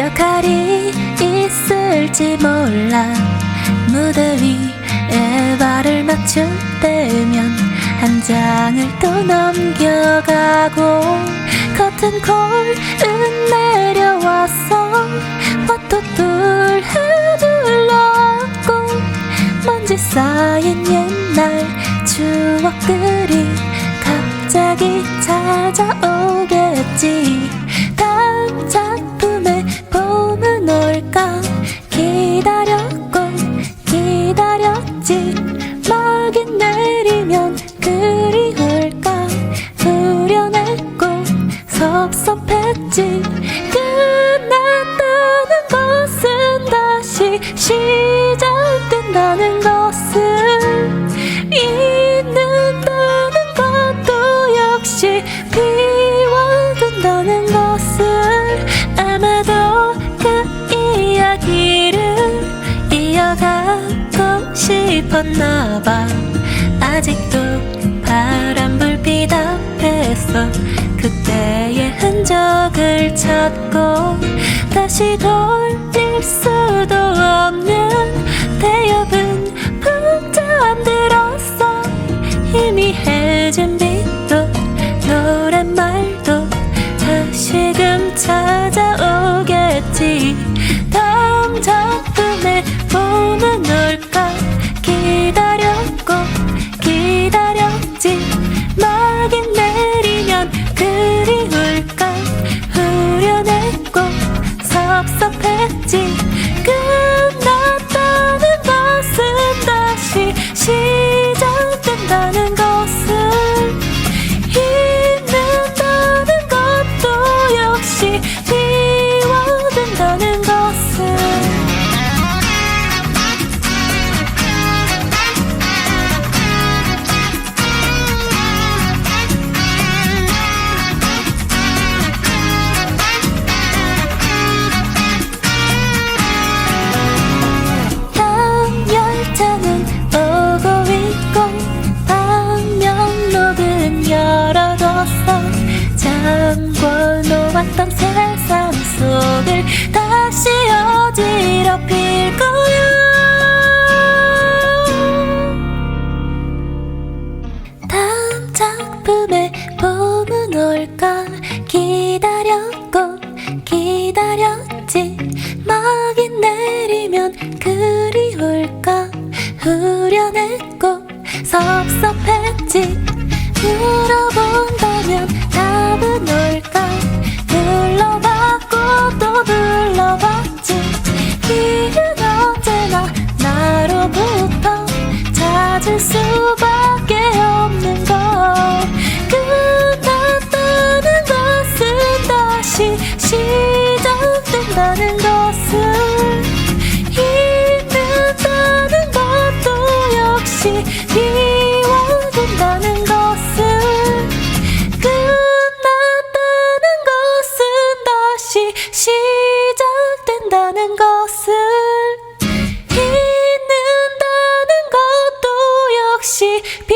역할이 있을지 몰라. 무대 위에 발을 맞출 때면 한 장을 또 넘겨가고 커튼 콜은 내려왔어 화토불 휘둘렀고 먼지 쌓인 옛날 추억들이 갑자기 찾아오겠지 시작된다는 것을 잊는다는 것도 역시 비워둔다는 것을 아마도 그 이야기를 이어가고 싶었나봐. 아직도 파란 불빛 앞에서 그때의 흔적을 찾고 다시 돌릴 수 섭 놓았던 세상 속을 다시 어지럽힐 거야. 다음 작품에 봄은 올까 기다렸고 기다렸지. 막이 내리면 그리울까? 후련했고 섭섭했지. 물어본 수밖에 없는 걸 끝났다는 것은 다시 시작된다는 것을 잊는다는 것도 역시 비워둔다는 것을 끝났다는 것은 다시 시작된다는 것 그?